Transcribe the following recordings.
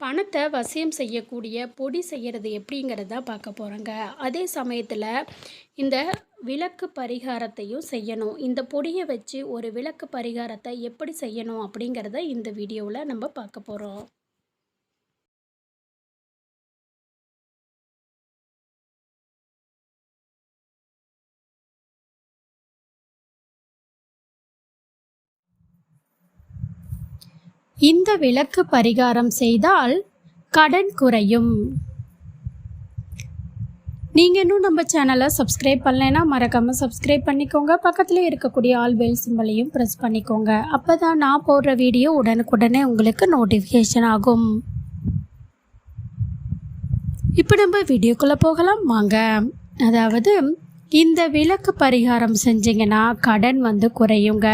பணத்தை வசியம் செய்யக்கூடிய பொடி செய்கிறது எப்படிங்கிறத பார்க்க போகிறோங்க அதே சமயத்தில் இந்த விளக்கு பரிகாரத்தையும் செய்யணும். இந்த பொடியை வச்சு ஒரு விளக்கு பரிகாரத்தை எப்படி செய்யணும் அப்படிங்கிறத இந்த வீடியோவில் நம்ம பார்க்க போகிறோம் இந்த விளக்கு பரிகாரம் செய்தால் கடன் குறையும். நீங்கள் இன்னும் நம்ம சேனலை சப்ஸ்கிரைப் பண்ணலைன்னா மறக்காமல் சப்ஸ்கிரைப் பண்ணிக்கோங்க. பக்கத்தில் இருக்கக்கூடிய ஆல் பெல் சிம்பலையும் ப்ரெஸ் பண்ணிக்கோங்க. அப்போ தான் நான் போடுற வீடியோ உடனுக்குடனே உங்களுக்கு நோட்டிஃபிகேஷன் ஆகும். இப்போ நம்ம வீடியோக்குள்ளே போகலாம். வாங்க. அதாவது இந்த விளக்கு பரிகாரம் செஞ்சீங்கன்னா கடன் வந்து குறையுங்க.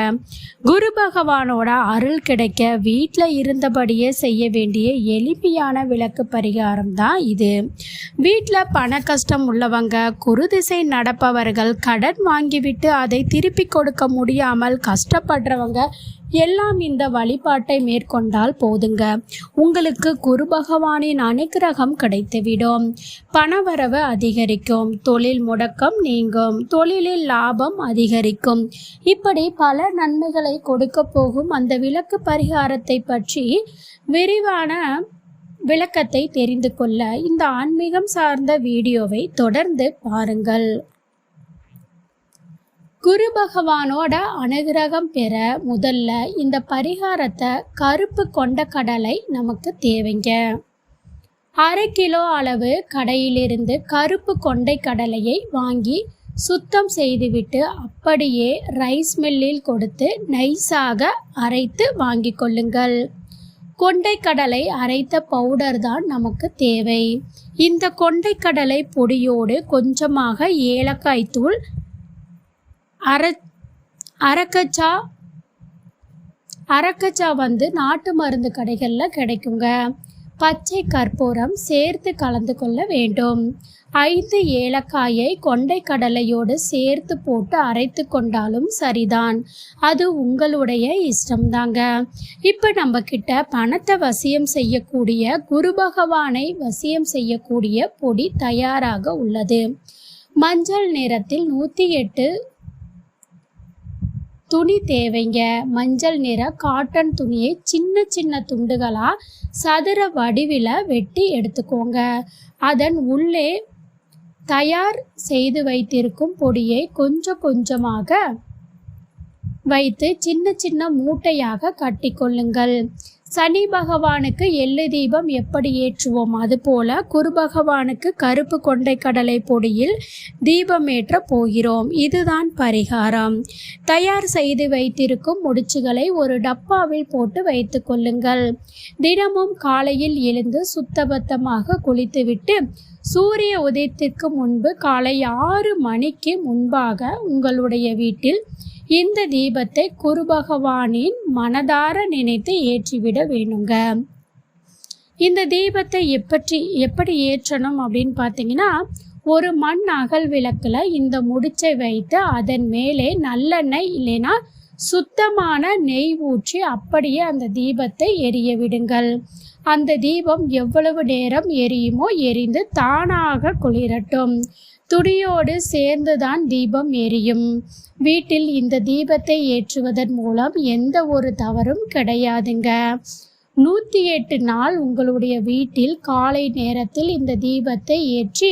குரு பகவானோட அருள் கிடைக்க வீட்டில் இருந்தபடியே செய்ய வேண்டிய எளிமையான விளக்கு பரிகாரம் தான் இது. வீட்டில் பண கஷ்டம் உள்ளவங்க குருதிசை நடப்பவர்கள் கடன் வாங்கிவிட்டு அதை திருப்பி கொடுக்க முடியாமல் கஷ்டப்படுறவங்க எல்லாம் இந்த வழிபாட்டை மேற்கொண்டால் போதுங்க. உங்களுக்கு குரு பகவானின் அனுகிரகம் கிடைத்துவிடும். பணவரவு அதிகரிக்கும். தொழில் முடக்கம் நீங்கும். தொழிலில் லாபம் அதிகரிக்கும். இப்படி பல நன்மைகளை கொடுக்க போகும் அந்த விளக்கு பரிகாரத்தை பற்றி விரிவான விளக்கத்தை தெரிந்து கொள்ள இந்த ஆன்மீகம் சார்ந்த வீடியோவை தொடர்ந்து பாருங்கள். குரு பகவானோட அனுகிரகம் பெற முதல்ல இந்த பரிகாரத்தை கருப்பு கொண்ட கடலை நமக்கு தேவைங்க. அரை கிலோ அளவு கடையிலிருந்து கருப்பு கொண்டை கடலையை வாங்கி சுத்தம் செய்துவிட்டு அப்படியே ரைஸ் மில்லில் கொடுத்து நைஸாக அரைத்து வாங்கி கொள்ளுங்கள். கொண்டைக்கடலை அரைத்த பவுடர் தான் நமக்கு தேவை. இந்த கொண்டைக்கடலை பொடியோடு கொஞ்சமாக ஏலக்காய் தூள் அர அரக்கச்சா அரக்கச்சா வந்து நாட்டு மருந்து கடைகளில் கிடைக்குங்க. பச்சை கற்பூரம் சேர்த்து கலந்து கொள்ள வேண்டும். ஐந்து ஏலக்காயை கொண்டை கடலையோடு சேர்த்து போட்டு அரைத்து கொண்டாலும் சரிதான். அது உங்களுடைய இஷ்டம்தாங்க. இப்போ நம்ம கிட்ட பணத்தை வசியம் செய்யக்கூடிய குரு பகவானை வசியம் செய்யக்கூடிய பொடி தயாராக உள்ளது. மஞ்சள் நிறத்தில் நூற்றி எட்டு துணி தேவைங்க. மஞ்சள் நிற காட்டன் துணியை சின்ன சின்ன துண்டுகளாக சதுர வடிவில் வெட்டி எடுத்துக்கோங்க. அதன் உள்ளே தயார் செய்து வைத்திருக்கும் பொடியை கொஞ்சம் கொஞ்சமாக வைத்து சின்ன சின்ன மூட்டையாக கட்டிக்கொள்ளுங்கள். சனி பகவானுக்கு எள்ளு தீபம் எப்படி ஏற்றுவோம்? அதுபோல குரு பகவானுக்கு கருப்பு கொண்டை கடலை பொடியில் தீபம் ஏற்ற போகிறோம். இதுதான் பரிகாரம். தயார் செய்து வைத்திருக்கும் முடிச்சுகளை ஒரு டப்பாவில் போட்டு வைத்து கொள்ளுங்கள். தினமும் காலையில் எழுந்து சுத்தபத்தமாக குளித்துவிட்டு சூரிய உதயத்திற்கு முன்பு காலை ஆறு மணிக்கு முன்பாக உங்களுடைய வீட்டில் இந்த தீபத்தை குரு பகவானின் மனதார நினைத்து ஏற்றிவிட வேணுங்க இந்த தீபத்தை எப்படி எப்படி ஏற்றணும் அப்படின்னு பார்த்தீங்கன்னா ஒரு மண் அகல் விளக்கில் இந்த முடிச்சை வைத்து அதன் மேலே நல்லெண்ணெய் இல்லைன்னா சுத்தமான நெய் ஊற்றி அப்படியே அந்த தீபத்தை எரிய விடுங்கள். அந்த தீபம் எவ்வளவு நேரம் எரியுமோ எரிந்து தானாக குளிரட்டும். துடியோடு சேர்ந்துதான் தீபம் எரியும். வீட்டில் இந்த தீபத்தை ஏற்றுவதன் மூலம் எந்த ஒரு தவறும் கிடையாதுங்க. நூற்றி எட்டு நாள் உங்களுடைய வீட்டில் காலை நேரத்தில் இந்த தீபத்தை ஏற்றி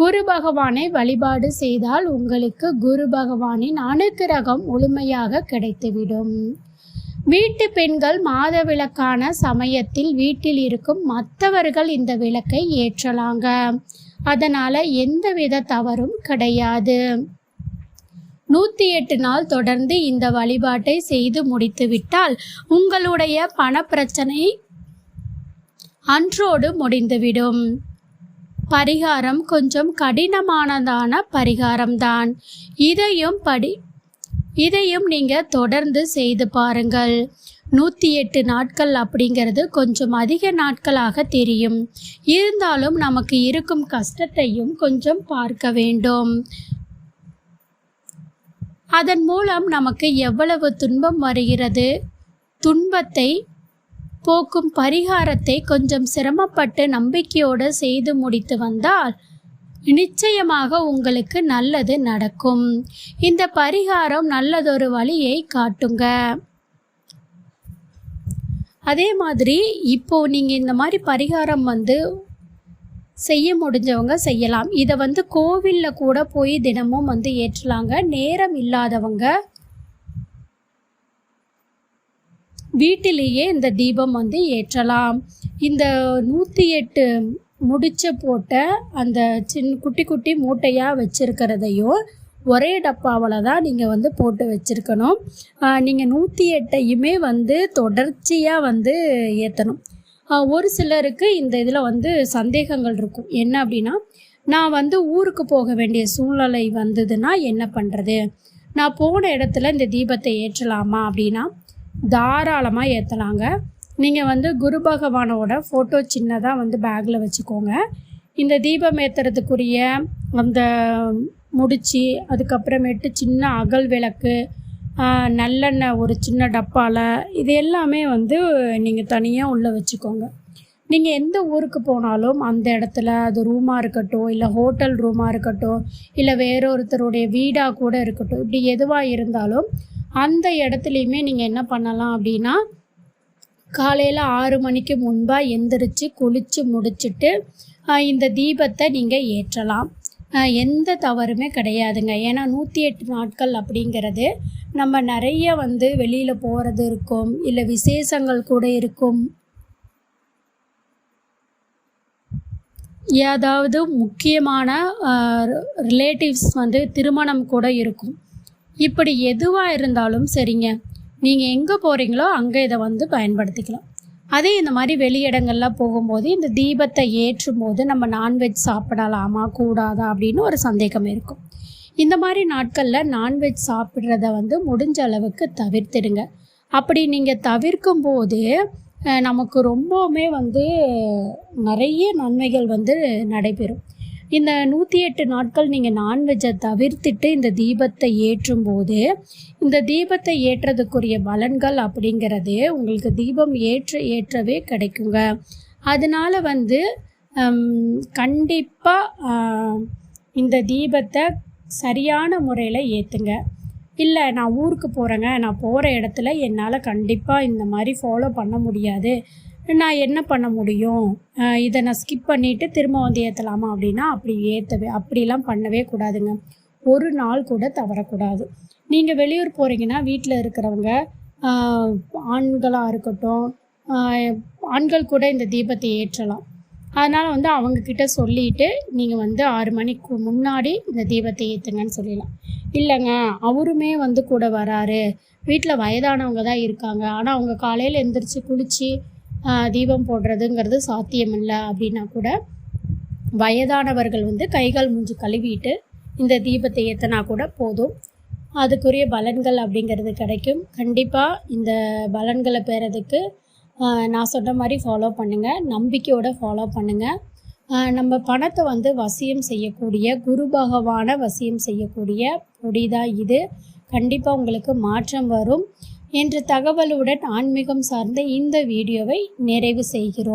குரு பகவானை வழிபாடு செய்தால் உங்களுக்கு குரு பகவானின் அனுக்கிரகம் முழுமையாக கிடைத்துவிடும். வீட்டு பெண்கள் மாத விளக்கான சமயத்தில் வீட்டில் இருக்கும் மற்றவர்கள் இந்த விளக்கை ஏற்றலாங்க. அதனால் எந்தவித தவறும் கிடையாது. நூற்றி எட்டு நாள் தொடர்ந்து இந்த வழிபாட்டை செய்து முடித்துவிட்டால் உங்களுடைய பணப்பிரச்சனை அன்றோடு முடிந்துவிடும். பரிகாரம் கொஞ்சம் கடினமானதான பரிகாரம்தான். இதையும் படி இதையும் நீங்கள் தொடர்ந்து செய்து பாருங்கள். நூற்றி எட்டு நாட்கள் அப்படிங்கிறது கொஞ்சம் அதிக நாட்களாக தெரியும். இருந்தாலும் நமக்கு இருக்கும் கஷ்டத்தையும் கொஞ்சம் பார்க்க வேண்டும். அதன் மூலம் நமக்கு எவ்வளவு துன்பம் வருகிறது? துன்பத்தை போக்கும் பரிகாரத்தை கொஞ்சம் சிரமப்பட்டு நம்பிக்கையோடு செய்து முடித்து வந்தால் நிச்சயமாக உங்களுக்கு நல்லது நடக்கும். இந்த பரிகாரம் நல்லதொரு வழியை காட்டுங்க. அதே மாதிரி இப்போ நீங்கள் இந்த மாதிரி பரிகாரம் வந்து செய்ய முடிஞ்சவங்க செய்யலாம். இதை வந்து கோவிலில் கூட போய் தினமும் வந்து ஏற்றலாங்க. நேரம் இல்லாதவங்க வீட்டிலேயே இந்த தீபம் வந்து ஏற்றலாம். இந்த நூற்றி எட்டு முடிச்ச போட்ட அந்த சின்ன குட்டி குட்டி மூட்டையாக வச்சுருக்கிறதையும் ஒரே டப்பாவில் தான் நீங்கள் வந்து போட்டு வச்சுருக்கணும். நீங்கள் நூற்றி எட்டையுமே வந்து தொடர்ச்சியாக வந்து ஏற்றணும் ஒரு சிலருக்கு இந்த இதில் வந்து சந்தேகங்கள் இருக்கும். என்ன அப்படின்னா நான் வந்து ஊருக்கு போக வேண்டிய சூழ்நிலை வந்ததுன்னா என்ன பண்ணுறது நான் போன இடத்துல இந்த தீபத்தை ஏற்றலாமா அப்படின்னா தாராளமாக ஏற்றலாங்க நீங்கள் வந்து குரு பகவானோட ஃபோட்டோ சின்னதாக வந்து பேக்கில் வச்சுக்கோங்க. இந்த தீபம் ஏற்றுறதுக்குரிய அந்த முடிச்சு அதுக்கப்புறமேட்டு சின்ன அகல் விளக்கு நல்லெண்ணெய் ஒரு சின்ன டப்பாவில் இது எல்லாமே வந்து நீங்கள் தனியாக உள்ளே வச்சுக்கோங்க. நீங்கள் எந்த ஊருக்கு போனாலும் அந்த இடத்துல அது ரூமாக இருக்கட்டும் இல்லை ஹோட்டல் ரூமாக இருக்கட்டும் இல்லை வேறொருத்தருடைய வீடாக கூட இருக்கட்டும் இப்படி எதுவாக இருந்தாலும் அந்த இடத்துலையுமே நீங்கள் என்ன பண்ணலாம் அப்படின்னா காலையில் ஆறு மணிக்கு முன்பாக எந்திரிச்சு குளித்து முடிச்சுட்டு இந்த தீபத்தை நீங்கள் ஏற்றலாம். எந்த தவறுமே கிடையாதுங்க. ஏன்னா நூற்றி எட்டு நாட்கள் அப்படிங்கிறது நம்ம நிறைய வந்து வெளியில் போகிறது இருக்கும் இல்லை விசேஷங்கள் கூட இருக்கும். ஏதாவது முக்கியமான ரிலேட்டிவ்ஸ் வந்து திருமணம் கூட இருக்கும். இப்படி எதுவாக இருந்தாலும் சரிங்க. நீங்கள் எங்கே போகிறீங்களோ அங்கே இதை வந்து பயன்படுத்திக்கலாம். அதே இந்த மாதிரி வெளியிடங்கள்லாம் போகும்போது இந்த தீபத்தை ஏற்றும் போது நம்ம நான்வெஜ் சாப்பிடலாமா கூடாதா அப்படின்னு ஒரு சந்தேகம் இருக்கும். இந்த மாதிரி நாட்களில் நான்வெஜ் சாப்பிட்றத வந்து முடிஞ்ச அளவுக்கு தவிர்த்திடுங்க. அப்படி நீங்கள் தவிர்க்கும் போது நமக்கு ரொம்பவுமே வந்து நிறைய நன்மைகள் வந்து நடைபெறும். இந்த நூற்றி எட்டு நாட்கள் நீங்கள் நான்வெஜ்ஜை தவிர்த்துட்டு இந்த தீபத்தை ஏற்றும் போது இந்த தீபத்தை ஏற்றதுக்குரிய பலன்கள் அப்படிங்கிறது உங்களுக்கு தீபம் ஏற்ற ஏற்றவே கிடைக்குங்க. அதனால் வந்து கண்டிப்பாக இந்த தீபத்தை சரியான முறையில் ஏற்றுங்க இல்லை நான் ஊருக்கு போகிறேங்க நான் போகிற இடத்துல என்னால் கண்டிப்பாக இந்த மாதிரி ஃபாலோ பண்ண முடியாது. நான் என்ன பண்ண முடியும்? இதை நான் ஸ்கிப் பண்ணிவிட்டு திரும்ப வந்து ஏற்றலாமா அப்படின்னா அப்படி ஏற்றவே அப்படிலாம் பண்ணவே கூடாதுங்க. ஒரு நாள் கூட தவறக்கூடாது. நீங்கள் வெளியூர் போகிறீங்கன்னா வீட்டில் இருக்கிறவங்க ஆண்களாக இருக்கட்டும் ஆண்கள் கூட இந்த தீபத்தை ஏற்றலாம். அதனால் வந்து அவங்கக்கிட்ட சொல்லிவிட்டு நீங்கள் வந்து ஆறு மணிக்கு முன்னாடி இந்த தீபத்தை ஏற்றுங்கன்னு சொல்லிடலாம். இல்லைங்க அவருமே வந்து கூட வராரு. வீட்டில் வயதானவங்க தான் இருக்காங்க. ஆனால் அவங்க காலையில் எந்திரிச்சு குளித்து தீபம் போடுறதுங்கிறது சாத்தியமில்லை அப்படின்னா கூட வயதானவர்கள் வந்து கைகால் மூஞ்சி கழுவிட்டு இந்த தீபத்தை ஏற்றினா கூட போதும். அதுக்குரிய பலன்கள் அப்படிங்கிறது கிடைக்கும். கண்டிப்பாக இந்த பலன்களை பெறதுக்கு நான் சொன்ன மாதிரி ஃபாலோ பண்ணுங்கள் நம்பிக்கையோடு ஃபாலோ பண்ணுங்கள் நம்ம பணத்தை வந்து வசியம் செய்யக்கூடிய குரு பகவானை வசியம் செய்யக்கூடிய பொடி தான் இது. கண்டிப்பாக உங்களுக்கு மாற்றம் வரும். என்ற தகவலுடன் ஆன்மீகம் சார்ந்த இந்த வீடியோவை நிறைவு செய்கிறோம்.